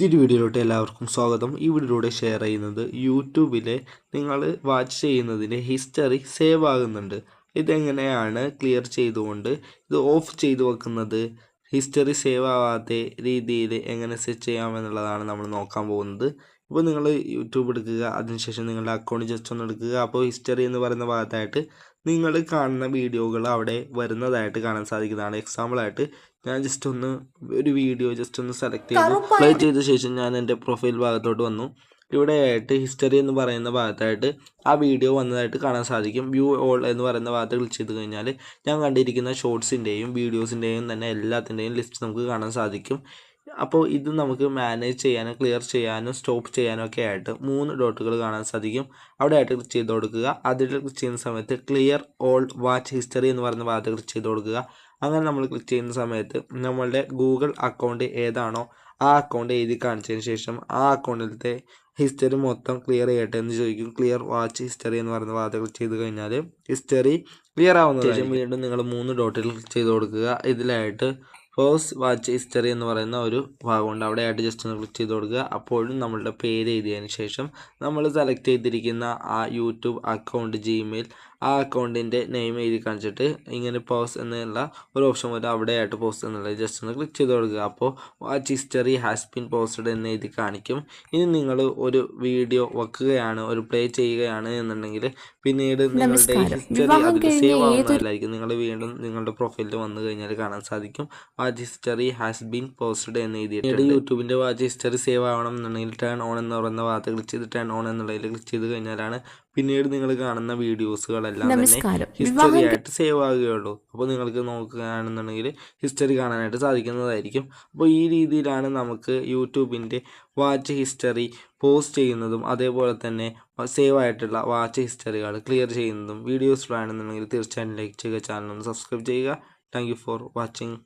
പുതിയൊരു വീഡിയോയിലോട്ട് എല്ലാവർക്കും സ്വാഗതം. ഈ വീഡിയോയിലൂടെ ഷെയർ ചെയ്യുന്നത് യൂട്യൂബിലെ നിങ്ങൾ വാച്ച് ചെയ്യുന്നതിന്റെ ഹിസ്റ്ററി സേവ് ആകുന്നുണ്ട്. ഇതെങ്ങനെയാണ് ക്ലിയർ ചെയ്തുകൊണ്ട് ഇത് ഓഫ് ചെയ്തു വെക്കുന്നത്? ഹിസ്റ്ററി സേവ് ആവാത്ത രീതിയിൽ എങ്ങനെ സെറ്റ് ചെയ്യാമെന്നുള്ളതാണ് നമ്മൾ നോക്കാൻ പോകുന്നത്. ഇപ്പോൾ നിങ്ങൾ യൂട്യൂബ് എടുക്കുക അതിനുശേഷം നിങ്ങളുടെ അക്കൗണ്ട് ജസ്റ്റ് ഒന്ന് എടുക്കുക. അപ്പോൾ ഹിസ്റ്ററി എന്ന് പറയുന്ന ഭാഗത്തായിട്ട് നിങ്ങൾ കാണുന്ന വീഡിയോകൾ അവിടെ വരുന്നതായിട്ട് കാണാൻ സാധിക്കുന്നതാണ്. എക്സാമ്പിളായിട്ട് ഞാൻ ജസ്റ്റ് ഒന്ന് ഒരു വീഡിയോ ജസ്റ്റ് ഒന്ന് സെലക്ട് ചെയ്ത് പ്ലേ ചെയ്ത ശേഷം ഞാൻ എന്റെ പ്രൊഫൈൽ ഭാഗത്തോട്ട് വന്നു. ഇവിടെ ആയിട്ട് ഹിസ്റ്ററി എന്ന് പറയുന്ന ഭാഗത്തായിട്ട് ആ വീഡിയോ വന്നതായിട്ട് കാണാൻ സാധിക്കും. വ്യൂ ഓൾ എന്ന് പറയുന്ന ഭാഗത്ത് ക്ലിക്ക് ചെയ്ത് കഴിഞ്ഞാൽ ഞാൻ കണ്ടിരിക്കുന്ന ഷോർട്സിന്റെയും വീഡിയോസിന്റെയും തന്നെ എല്ലാത്തിന്റെയും ലിസ്റ്റ് നമുക്ക് കാണാൻ സാധിക്കും. അപ്പോൾ ഇത് നമുക്ക് മാനേജ് ചെയ്യാനും ക്ലിയർ ചെയ്യാനും സ്റ്റോപ്പ് ചെയ്യാനും ഒക്കെ ആയിട്ട് മൂന്ന് ഡോട്ടുകൾ കാണാൻ സാധിക്കും. അവിടെ ആയിട്ട് ക്ലിക്ക് ചെയ്ത് കൊടുക്കുക. അതിൽ ക്ലിക്ക് ചെയ്യുന്ന സമയത്ത് ക്ലിയർ ഓൾ വാച്ച് ഹിസ്റ്ററി എന്ന് പറയുന്ന ഭാഗത്ത് ക്ലിക്ക് ചെയ്ത് കൊടുക്കുക. അങ്ങനെ നമ്മൾ ക്ലിക്ക് ചെയ്യുന്ന സമയത്ത് നമ്മളുടെ ഗൂഗിൾ അക്കൗണ്ട് ഏതാണോ ആ അക്കൗണ്ട് എഴുതി കാണിച്ചതിന് ശേഷം ആ അക്കൗണ്ടിലത്തെ ഹിസ്റ്ററി മൊത്തം ക്ലിയർ ചെയ്യട്ടെ എന്ന് ചോദിക്കും. ക്ലിയർ വാച്ച് ഹിസ്റ്ററി എന്ന് പറയുന്ന ക്ലിക്ക് ചെയ്ത് കഴിഞ്ഞാൽ ഹിസ്റ്ററി ക്ലിയർ ആവുന്ന ശേഷം വീണ്ടും നിങ്ങൾ മൂന്ന് ഡോട്ടിൽ ചെയ്ത് കൊടുക്കുക. ഇതിലായിട്ട് ഫേസ്റ്റ് വാച്ച് ഹിസ്റ്ററി എന്ന് പറയുന്ന ഒരു ഭാഗമുണ്ട്. അവിടെ ആയിട്ട് ജസ്റ്റ് ഒന്ന് ക്ലിക്ക് ചെയ്ത് കൊടുക്കുക. അപ്പോഴും നമ്മളുടെ പേര് എഴുതിയതിന് ശേഷം നമ്മൾ സെലക്ട് ചെയ്തിരിക്കുന്ന ആ യൂട്യൂബ് അക്കൗണ്ട് ജിമെയിൽ ആ അക്കൗണ്ടിന്റെ നെയിം എഴുതി കാണിച്ചിട്ട് ഇങ്ങനെ പോസ് എന്നുള്ള ഒരു ഓപ്ഷൻ വരും. അവിടെ ആയിട്ട് പോസ്റ്റ് എന്നുള്ളത് ജസ്റ്റ് ഒന്ന് ക്ലിക്ക് ചെയ്ത് കൊടുക്കുക. അപ്പോൾ watch history has been posted എന്ന് എഴുതി കാണിക്കും. ഇനി നിങ്ങൾ ഒരു വീഡിയോ വെക്കുകയാണ് ഒരു പ്ലേ ചെയ്യുകയാണ് എന്നുണ്ടെങ്കിൽ പിന്നീട് നിങ്ങളുടെ ഹിസ്റ്ററി അതിൽ സേവ് ആവുന്നതല്ലായിരിക്കും നിങ്ങൾ വീണ്ടും നിങ്ങളുടെ പ്രൊഫൈലിൽ വന്നു കഴിഞ്ഞാൽ കാണാൻ സാധിക്കും. Watch history has been posted എന്ന് എഴുതിയിട്ട് യൂട്യൂബിന്റെ വാച്ച് ഹിസ്റ്ററി സേവ് ആവണം എന്നുണ്ടെങ്കിൽ ടേൺ ഓൺ എന്ന് പറയുന്ന ഭാഗത്ത് ക്ലിക്ക് ചെയ്ത് ടേൺ ഓൺ എന്നുള്ളതിൽ ക്ലിക്ക് ചെയ്ത് കഴിഞ്ഞാലാണ് പിന്നീട് നിങ്ങൾ കാണുന്ന വീഡിയോസുകളെല്ലാം തന്നെ ഹിസ്റ്ററി ആയിട്ട് സേവ് ആകുകയുള്ളൂ അപ്പോൾ നിങ്ങൾക്ക് നോക്കുകയാണെന്നുണ്ടെങ്കിൽ ഹിസ്റ്ററി കാണാനായിട്ട് സാധിക്കുന്നതായിരിക്കും. അപ്പോൾ ഈ രീതിയിലാണ് നമുക്ക് യൂട്യൂബിന്റെ വാച്ച് ഹിസ്റ്ററി പോസ്റ്റ് ചെയ്യുന്നതും അതേപോലെ തന്നെ സേവ് ആയിട്ടുള്ള വാച്ച് ഹിസ്റ്ററികൾ ക്ലിയർ ചെയ്യുന്നതും. വീഡിയോസ് വേണമെന്നുണ്ടെങ്കിൽ തീർച്ചയായും ലൈക്ക് ചെയ്യുക ചാനൽ ഒന്ന് സബ്സ്ക്രൈബ് ചെയ്യുക. Thank for watching